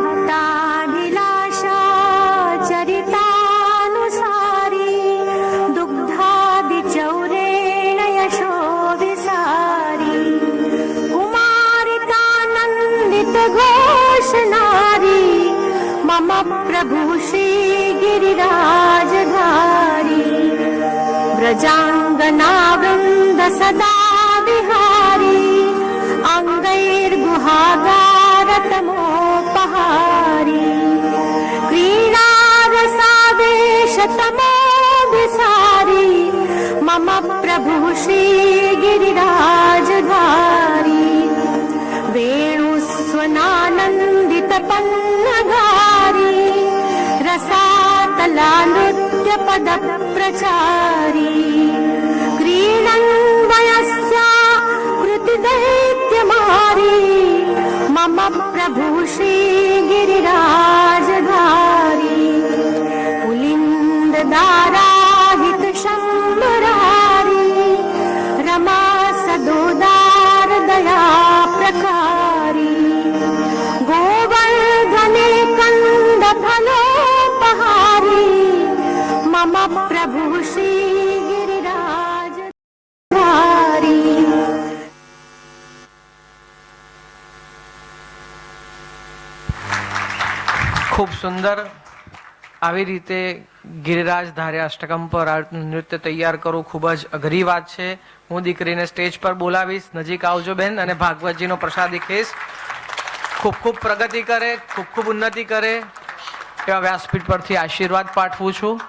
भक्ताभिलाषा चरितानुसारी दुग्धादिचौरेण यशो विसारी कुमारिकानन्दितघोषणारी मम प्रभु श्रीगिरिराजधारी व्रजाङ्गनावृन्द सदा विहारी क्रीडारसावेशतमोभिसारी मम प्रभु श्रीगिरिराजधारी वेणुस्वनानन्दितपन्नगारी। रसातलानृत्यपदप्रचारी। क्रीडन् वयस्या कृतिदैत्यमारी। मम प्रभु श्रीगिरिराजधारी गोवर्धने गोवर्धने कन्दफलोपहारी मम प्रभु श्री गिरिराज खूब सुंदर આવી રીતે ગિરિરાજ ધારે અષ્ટકમ પર નૃત્ય તૈયાર કરવું ખૂબ જ અઘરી વાત છે. હું દીકરીને સ્ટેજ પર બોલાવીશ. નજીક આવજો બેન અને ભાગવતજીનો પ્રસાદી ખેસ ખૂબ ખૂબ પ્રગતિ કરે, ખૂબ ખૂબ ઉન્નતિ કરે. એવા વ્યાસપીઠ પરથી આશીર્વાદ પાઠવું છું.